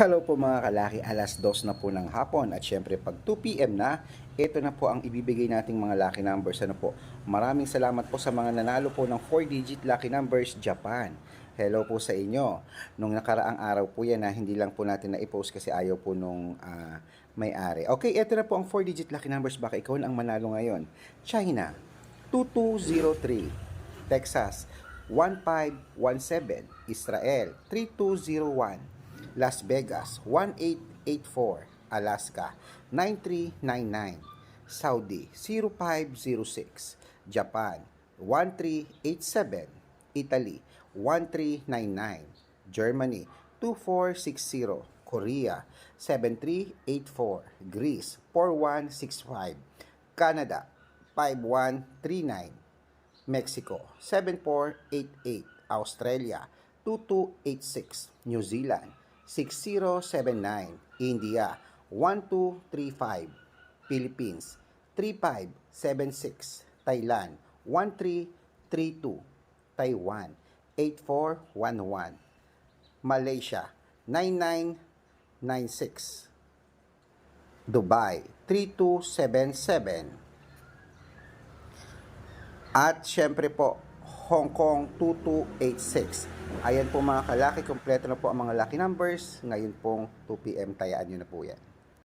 Hello po mga kalaki, alas dos na po ng hapon at syempre pag 2pm na, ito na po ang ibibigay nating mga lucky numbers. Ano po? Maraming salamat po sa mga nanalo po ng 4-digit lucky numbers Japan. Hello po sa inyo. Nung nakaraang araw po yan na hindi lang po natin na-post kasi ayaw po nung ah, may-ari. Okay, ito na po ang 4-digit lucky numbers. Baka ikaw na ang manalo ngayon. China, 2203. Texas, 1517. Israel, 3201. Las Vegas 1884, Alaska 9399, Saudi 0506, Japan 1387, Italy 1399, Germany 2460, Korea 7384, Greece 4165, Canada 5139, Mexico 7488, Australia 2286, New Zealand 6079, India 1235, Philippines 3576, Thailand 1332, Taiwan 8411, Malaysia 9996, Dubai 3277, at syempre po, Hong Kong 2286. Ayan po mga kalaki, kompleto na po ang mga lucky numbers. Ngayon pong 2pm, tayaan nyo na po yan.